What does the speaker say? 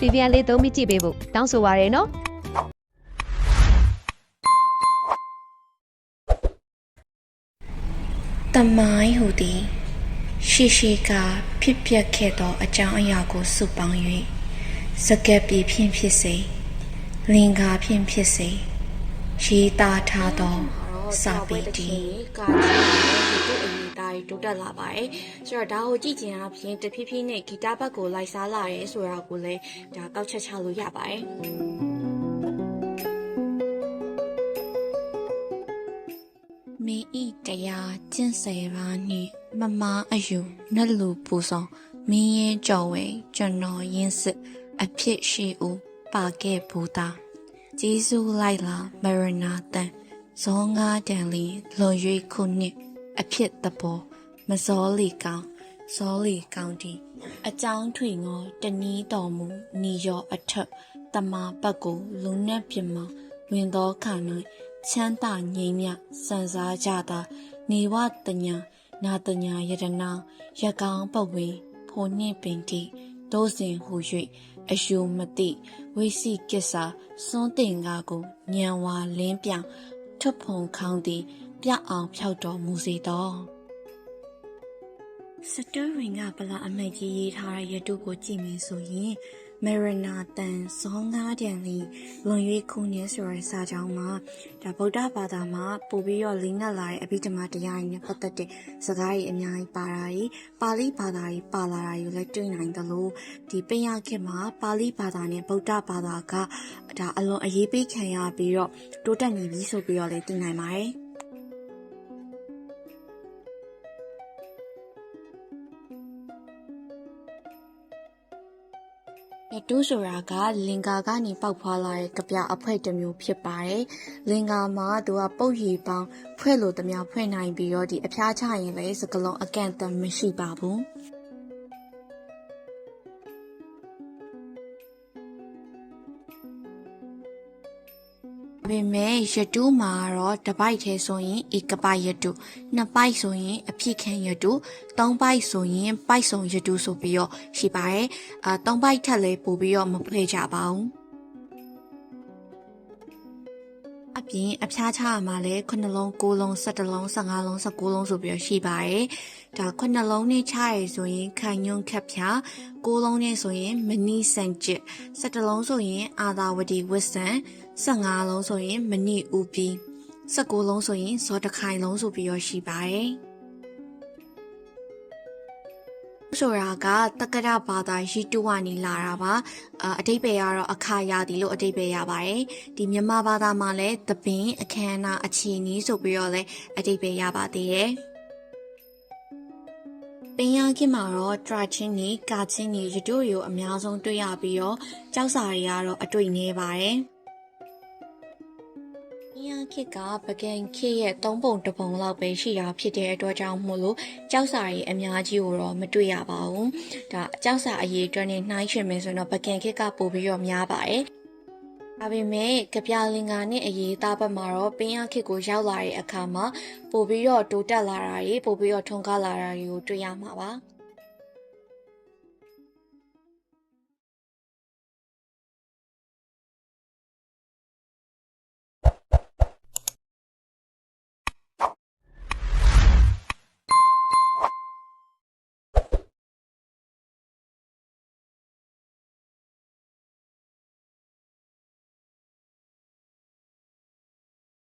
ပြန်ပြန်လေးသုံးပြီးကြည့်ပေးဖို့တောင်းဆိုပါရနော်တမိုင်းဟူသည်ရှိရှိကဖြစ်ပျက်ခဲ့သောအကြောင်းအရာကိုစုပေါင်း၍စကက်ပြေဖြင့်ဖြစ်စေလင်္ကာဖြင့်ဖြစ်စေရေးသားထားသော စာပေတည်ကာကြီးနဲ့ဒီတို့အရေးသားတွေတိုးတက်လာပါတယ်ဆိုတော့ဒါကိုကြည့်ကြင်အပြင်တဖြည်းဖြည်းနဲ့ဂီတဘက်ကိုလိုက်စားလာရဲဆိုတာကိုလည်းဒါကောက်ချက်ချလို့ရပါတယ်မင်းဤတရားကျင့်စေပါနှင့်မမားအယူနတ်လူပူဆောင်မင်းရင်ကြော်ဝဲကျွန်တော်ရင်းစစ်အဖြစ်ရှိဦးပါခဲ့ဘူးသားဂျေဇုလိုက်လာမရနာတန် ဇောငါတန်လီလွန်၍ခုနှစ်အဖြစ်တဘောမဇောလီကောင်ဇောလီကောင်တီအကြောင်းထွေငောတနီးတော်မူနီရောအထက်တမာပတ်ကိုလူနဲ့ပြမဝင်သောခါ၌ချမ်းသာငြိမ်းမြစံစားကြတာနေဝတညာနာတညာယတနာရကောင်းပဝေဖိုနှင့်ပင်တိဒိုးစဉ်ဟူ၍အယုမတိဝိစီကစ္စာစွန်းတင်ကားကိုညံဝါလင်းပြောင် ထွတ်ဖုံခေါင်းသည်ပြအောင်ဖြောက်တော်မူစေတော်စတိုးဝင်ကဗလာအမတ်ကြီးရေးထားတဲ့ရတုကိုကြည့်မယ်ဆိုရင် မရနာတန်ဇောငါးတန်လီလွန်၍ခုနှစ်ဆိုတဲ့စာကြောင်းမှာဒါဗုဒ္ဓဘာသာမှာပို့ပြီးတော့လိမ့်နဲ့လာတဲ့အဘိဓမ္မာတရားတွေနဲ့ပတ်သက်တဲ့စကားတွေအများကြီးပါတာတွေပါဠိဘာသာတွေပါလာတာတွေလည်းတွေ့နိုင်တယ်လို့ဒီပင်ရခေတ်မှာပါဠိဘာသာနဲ့ဗုဒ္ဓဘာသာကဒါအလွန်အရေးပေးခံရပြီးတော့တိုးတက်နေပြီဆိုပြီးတော့လည်းသိနိုင်ပါတယ် ရတုဆိုတာကလင်္ကာကနေပေါက်ဖွာလာတဲ့ကြပြအဖွဲတစ်မျိုးဖြစ်ပါတယ်။လင်္ကာမှာသူကပုတ်ရည်ပေါင်းဖွဲ့လို့တများဖွဲ့နိုင်ပြီးတော့ဒီအဖျားချရင်လည်းစကလုံးအကန့်အသတ်မရှိပါဘူး။ ဒါပေမဲ့ရတုမှာတော့တစ်ပိုက်သေးဆိုရင်ဧကပိုက်ရတုနှစ်ပိုက်ဆိုရင်အဖြစ်ခံရတုသုံးပိုက်ဆိုရင်ပိုက်ဆုံရတုဆိုပြီးတော့ရှိပါတယ်အာသုံးပိုက်ထက်လည်းပို့ပြီးတော့မဖွဲ့ကြပါဘူး ပြင်အဖျားချရမှာလဲ9လုံး9လုံး17လုံး15လုံး19လုံးဆိုပြီးတော့ရှိပါတယ်ဒါ9လုံးနဲ့ချရဆိုရင်ခံညွန့်ခက်ဖြာ9လုံးနဲ့ဆိုရင်မနီစန်ကျစ်17လုံးဆိုရင်အာသာဝတီဝစ်ဆန်15လုံးဆိုရင်မနီဦးပြီး19လုံးဆိုရင်ဇော်တခိုင်လုံးဆိုပြီးတော့ရှိပါတယ် ဆိုတာကတက္ကရာဘာသာရီတုကနေလာတာပါအာအတိတ်ပဲကတော့အခါရသည်လို့အတိတ်ပဲရပါတယ်ဒီမြန်မာဘာသာမှာလည်းသပင်အခမ်းအနားအခြေအနေဆိုပြီးတော့လည်းအတိတ်ပဲရပါသေးတယ်ပင်ရခင်မှာတော့တရာချင်းနေကာချင်းနေရတုတွေကိုအများဆုံးတွေ့ရပြီးတော့ကြောက်စာတွေကတော့အတွေ့နေပါတယ်ပင်ရ ခစ်ကပကင်ခစ်ရဲ့သုံးပုံတစ်ပုံလောက်ပဲရှိတာဖြစ်တဲ့အတွက်ကြောင့်မို့လို့ကြောက်စာတွေအများကြီးကိုတော့မတွေ့ရပါဘူးဒါကြောက်စာအရေးအတွက်နဲ့နှိုင်းယှဉ်မယ်ဆိုတော့ပကင်ခစ်ကပိုပြီးတော့များပါတယ်ဒါပေမဲ့ကြပြလင်္ကာနဲ့အရေးသားဘက်မှာတော့ပင်ရခစ်ကိုရောက်လာတဲ့အခါမှာပို့ပြီးတော့တိုးတက်လာတာတွေပို့ပြီးတော့ထွန်းကားလာတာတွေကိုတွေ့ရမှာပါ